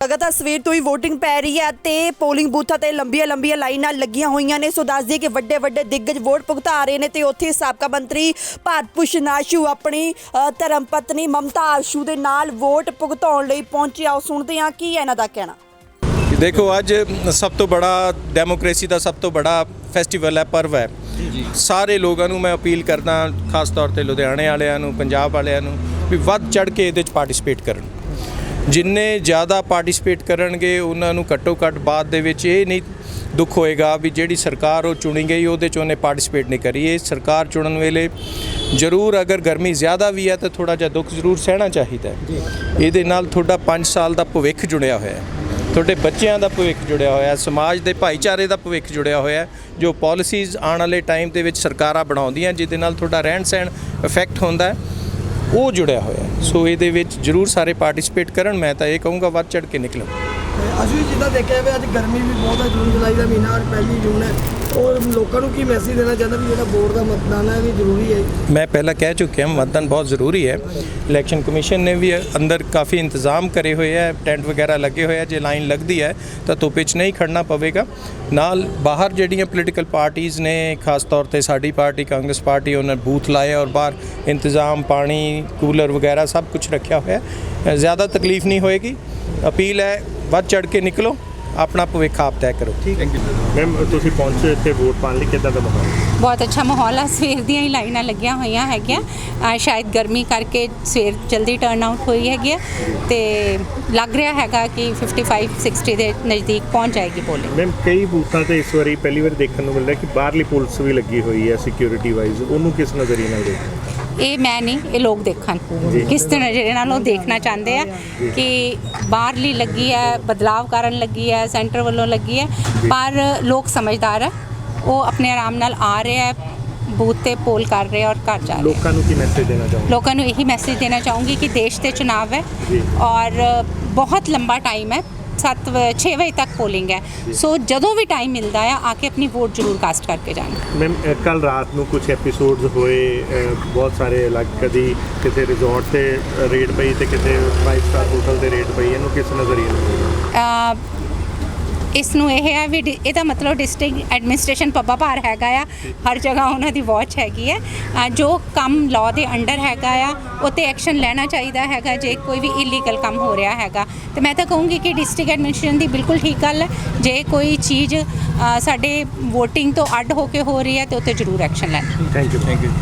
ਲਗਾਤਾਰ ਸਵੇਰ ਤੋਂ ਹੀ VOTING ਪੈ ਰਹੀ ਹੈ ਤੇ ਪੋਲਿੰਗ ਬੂਥਾਂ ਤੇ ਲੰਬੀਆਂ ਲੰਬੀਆਂ ਲਾਈਨਾਂ ਲੱਗੀਆਂ ਹੋਈਆਂ ਨੇ। ਸੋ ਦੱਸ ਦਈਏ ਕਿ ਵੱਡੇ ਵੱਡੇ ਦਿੱਗਜ ਵੋਟ ਭੁਗਤਾ ਰਹੇ ਨੇ ਤੇ ਉੱਥੇ ਸਾਬਕਾ ਮੰਤਰੀ ਭਾਰਤ ਭੂਸ਼ਣ ਆਸ਼ੂ ਆਪਣੀ ਧਰਮ ਪਤਨੀ ਮਮਤਾ ਆਸ਼ੂ ਦੇ ਨਾਲ ਵੋਟ ਭੁਗਤਾਉਣ ਲਈ ਪਹੁੰਚੇ ਆਓ ਸੁਣਦੇ ਹਾਂ ਕੀ ਹੈ ਇਹਨਾਂ ਦਾ ਕਹਿਣਾ। ਦੇਖੋ ਅੱਜ ਸਭ ਤੋਂ ਬੜਾ ਡੈਮੋਕ੍ਰੇਸੀ ਦਾ ਸਭ ਤੋਂ ਬੜਾ ਫੈਸਟੀਵਲ ਹੈ ਪਰਵ ਹੈ। ਸਾਰੇ ਲੋਕਾਂ ਨੂੰ ਮੈਂ ਅਪੀਲ ਕਰਦਾ ਖਾਸ ਤੌਰ ਤੇ ਲੁਧਿਆਣੇ ਵਾਲਿਆਂ ਨੂੰ ਪੰਜਾਬ ਵਾਲਿਆਂ ਨੂੰ ਵੀ ਵੱਧ ਚੜ ਕੇ ਇਹਦੇ ਵਿੱਚ ਪਾਰਟਿਸਿਪੇਟ ਕਰਨ। ਜਿੰਨੇ ਜ਼ਿਆਦਾ ਪਾਰਟਿਸਿਪੇਟ ਕਰਨਗੇ ਉਹਨਾਂ ਨੂੰ ਘੱਟੋ ਘੱਟ ਬਾਅਦ ਦੇ ਵਿੱਚ ਇਹ ਨਹੀਂ ਦੁੱਖ ਹੋਏਗਾ ਵੀ ਜਿਹੜੀ ਸਰਕਾਰ ਉਹ ਚੁਣੀ ਗਈ ਉਹਦੇ ਚ ਉਹਨੇ ਪਾਰਟਿਸਿਪੇਟ ਨਹੀਂ ਕਰੀ। ਇਹ ਸਰਕਾਰ ਚੁਣਨ ਵੇਲੇ ਜ਼ਰੂਰ ਅਗਰ ਗਰਮੀ ਜ਼ਿਆਦਾ ਵੀ ਹੈ ਤਾਂ ਥੋੜਾ ਜਿਹਾ ਦੁੱਖ ਜ਼ਰੂਰ ਸਹਿਣਾ ਚਾਹੀਦਾ ਇਹਦੇ ਨਾਲ ਤੁਹਾਡਾ 5 ਸਾਲ ਦਾ ਭਵਿੱਖ ਜੁੜਿਆ ਹੋਇਆ ਹੈ। ਤੁਹਾਡੇ ਬੱਚਿਆਂ ਦਾ ਭਵਿੱਖ ਜੁੜਿਆ ਹੋਇਆ ਹੈ ਸਮਾਜ ਦੇ ਭਾਈਚਾਰੇ ਦਾ ਭਵਿੱਖ ਜੁੜਿਆ ਹੋਇਆ ਹੈ ਜੋ ਪਾਲਿਸੀਜ਼ ਆਉਣ ਵਾਲੇ ਟਾਈਮ ਦੇ ਵਿੱਚ ਸਰਕਾਰਾਂ ਬਣਾਉਂਦੀਆਂ ਜਿਹਦੇ ਨਾਲ ਤੁਹਾਡਾ ਰਹਿਣ ਸਹਿਣ ਇਫੈਕਟ ਹੁੰਦਾ ਹੈ। ਉਹ ਜੁੜਿਆ ਹੋਇਆ ਸੋ ਇਹਦੇ ਵਿੱਚ ਜ਼ਰੂਰ ਸਾਰੇ ਪਾਰਟਿਸਿਪੇਟ ਕਰਨ, ਮੈਂ ਤਾਂ ਇਹ ਕਹੂੰਗਾ ਵੱਧ ਚੜ ਕੇ ਨਿਕਲਣ ਅਸੀਂ ਜਿੱਦਾਂ ਦੇਖਿਆ ਜਾਵੇ ਅੱਜ ਗਰਮੀ ਵੀ ਬਹੁਤ ਹੈ, ਜੂਨ ਜੁਲਾਈ ਦਾ ਮਹੀਨਾ ਔਰ ਪਹਿਲੀ ਜੂਨ ਹੈ। ਔਰ ਲੋਕਾਂ ਨੂੰ ਕੀ ਮੈਸੇਜ ਦੇਣਾ ਚਾਹੁੰਦਾ ਵੀ ਜਿਹੜਾ ਵੋਟ ਦਾ ਮਤਦਾਨ ਹੈ ਵੀ ਜ਼ਰੂਰੀ ਹੈ ਮੈਂ ਪਹਿਲਾਂ ਕਹਿ ਚੁੱਕਿਆ ਮਤਦਾਨ ਬਹੁਤ ਜ਼ਰੂਰੀ ਹੈ। ਇਲੈਕਸ਼ਨ ਕਮਿਸ਼ਨ ਨੇ ਵੀ ਅੰਦਰ ਕਾਫੀ ਇੰਤਜ਼ਾਮ ਕਰੇ ਹੋਏ ਹੈ ਟੈਂਟ ਵਗੈਰਾ ਲੱਗੇ ਹੋਏ ਹੈ, ਜੇ ਲਾਈਨ ਲੱਗਦੀ ਹੈ, ਤਾਂ ਧੁੱਪ 'ਚ ਨਹੀਂ ਖੜਨਾ ਪਵੇਗਾ। ਨਾਲ ਬਾਹਰ ਜਿਹੜੀਆਂ ਪੋਲੀਟੀਕਲ ਪਾਰਟੀਆਂ ਨੇ, ਖਾਸ ਤੌਰ ਤੇ ਸਾਡੀ ਪਾਰਟੀ, ਕਾਂਗਰਸ ਪਾਰਟੀ, ਉਹਨਾਂ ਬੂਥ ਲਾਏ ਔਰ ਬਾਹਰ ਇੰਤਜ਼ਾਮ, ਪਾਣੀ, ਕੂਲਰ ਵਗੈਰਾ ਸਭ ਕੁਝ ਰੱਖਿਆ ਹੋਇਆ ਹੈ। ਜ਼ਿਆਦਾ ਤਕਲੀਫ ਨਹੀਂ ਹੋਏਗੀ। ਅਪੀਲ ਹੈ, ਵੱਧ ਚੜ ਕੇ ਨਿਕਲੋ। ਆਪਣਾ ਭਵਿੱਖ ਆਪ ਤੈਅ ਕਰੋ। ਮੈਮ ਤੁਸੀਂ ਪਹੁੰਚੇ ਇੱਥੇ ਵੋਟ ਪਾਉਣ ਲਈ ਕਿੱਦਾਂ ਦਾ ਮਾਹੌਲ? ਬਹੁਤ ਅੱਛਾ ਮਾਹੌਲ ਆ। ਸਵੇਰ ਦੀਆਂ ਹੀ ਲਾਈਨਾਂ ਲੱਗੀਆਂ ਹੋਈਆਂ ਹੈਗੀਆਂ। ਸ਼ਾਇਦ ਗਰਮੀ ਕਰਕੇ ਸਵੇਰ ਜਲਦੀ ਟਰਨ ਆਊਟ ਹੋਈ ਹੈਗੀ ਤੇ ਲੱਗ ਰਿਹਾ ਹੈਗਾ ਕਿ 55 60 ਦੇ ਨਜ਼ਦੀਕ ਪਹੁੰਚ ਜਾਏਗੀ ਪੋਲਿੰਗ ਮੈਮ ਕਈ ਬੂਥਾਂ ਤੇ ਇਸ ਵਾਰੀ ਪਹਿਲੀ ਵਾਰ ਦੇਖਣ ਨੂੰ ਮਿਲ ਰਿਹਾ ਕਿ ਬਾਹਰਲੀ ਪੁਲਿਸ ਵੀ ਲੱਗੀ ਹੋਈ ਹੈ ਸਿਕਿਉਰਿਟੀ ਵਾਈਜ਼ ਉਹਨੂੰ ਕਿਸ ਨਜ਼ਰੀਏ ਨਾਲ ਦੇਖਦੇ ਇਹ ਮੈਂ ਨਹੀਂ ਇਹ ਲੋਕ ਦੇਖਣ। ਕਿਸ ਤਰ੍ਹਾਂ ਨਜ਼ਰੀਏ ਨਾਲ ਉਹ ਦੇਖਣਾ ਚਾਹੁੰਦੇ ਆ ਕਿ ਬਾਹਰਲੀ ਲੱਗੀ ਹੈ ਬਦਲਾਵ ਕਰਨ ਲੱਗੀ ਹੈ ਸੈਂਟਰ ਵੱਲੋਂ ਲੱਗੀ ਹੈ ਪਰ ਲੋਕ ਸਮਝਦਾਰ ਹੈ ਉਹ ਆਪਣੇ ਆਰਾਮ ਨਾਲ ਆ ਰਿਹਾ ਹੈ ਬੂਥ ਤੇ ਪੋਲ ਕਰ ਰਿਹਾ ਔਰ ਘਰ ਜਾ ਰਿਹਾ। ਲੋਕਾਂ ਨੂੰ ਕੀ ਮੈਸੇਜ ਦੇਣਾ ਚਾਹੋਗੇ? ਲੋਕਾਂ ਨੂੰ ਇਹੀ ਮੈਸੇਜ ਦੇਣਾ ਚਾਹੂੰਗੀ ਕਿ ਦੇਸ਼ ਤੇ ਚੁਣਾਵ ਹੈ। ਔਰ ਬਹੁਤ ਲੰਬਾ ਟਾਈਮ ਹੈ। 7 6 ਵਜੇ ਤੱਕ ਪੋਲਿੰਗ ਹੈ। ਸੋ ਜਦੋਂ ਵੀ ਟਾਈਮ ਮਿਲਦਾ ਹੈ ਆ ਕੇ ਆਪਣੀ ਵੋਟ ਜ਼ਰੂਰ ਕਾਸਟ ਕਰਕੇ ਜਾਣਾ। ਮੈਮ ਕੱਲ ਰਾਤ ਨੂੰ ਕੁਝ ਐਪੀਸੋਡਸ ਹੋਏ ਬਹੁਤ ਸਾਰੇ ਅਲੱਗ ਕਦੀ ਕਿਤੇ ਰਿਜ਼ੋਰਟ ਤੇ ਰੇਡ ਪਈ ਤੇ ਕਿਤੇ 5 ਸਟਾਰ ਹੋਟਲ ਤੇ ਰੇਡ ਪਈ ਇਹਨੂੰ ਕਿਸ ਨਜ਼ਰੀਏ ਨਾਲ? ਇਸ ਨੂੰ ਇਹ ਹੈ ਵੀ ਡਿ- ਇਹਦਾ ਮਤਲਬ ਡਿਸਟ੍ਰਿਕਟ ਐਡਮਿਨਿਸਟ੍ਰੇਸ਼ਨ ਪੱਬਾ ਭਾਰ ਹੈਗਾ ਆ। ਹਰ ਜਗ੍ਹਾ ਉਹਨਾਂ ਦੀ ਵਾਚ ਹੈਗੀ ਹੈ। ਅ, ਜੋ ਕੰਮ ਲਾਅ ਦੇ ਅੰਡਰ ਹੈਗਾ ਆ ਉਹ ਤੇ ਐਕਸ਼ਨ ਲੈਣਾ ਚਾਹੀਦਾ ਹੈਗਾ ਜੇ ਕੋਈ ਵੀ ਇਲੀਗਲ ਕੰਮ ਹੋ ਰਿਹਾ ਹੈਗਾ। ਤੇ ਮੈਂ ਤਾਂ ਕਹੂੰਗੀ ਕਿ ਡਿਸਟ੍ਰਿਕਟ ਐਡਮਿਨਿਸਟ੍ਰੇਸ਼ਨ ਦੀ ਬਿਲਕੁਲ ਠੀਕ ਗੱਲ ਹੈ। ਜੇ ਕੋਈ ਚੀਜ਼ ਅ, ਸਾਡੇ VOTING ਤੋਂ ਅੱਡ ਹੋ ਕੇ ਹੋ ਰਹੀ ਹੈ ਤੇ ਉੱਤੇ ਜ਼ਰੂਰ ਐਕਸ਼ਨ ਲੈਣ। Thank you thank you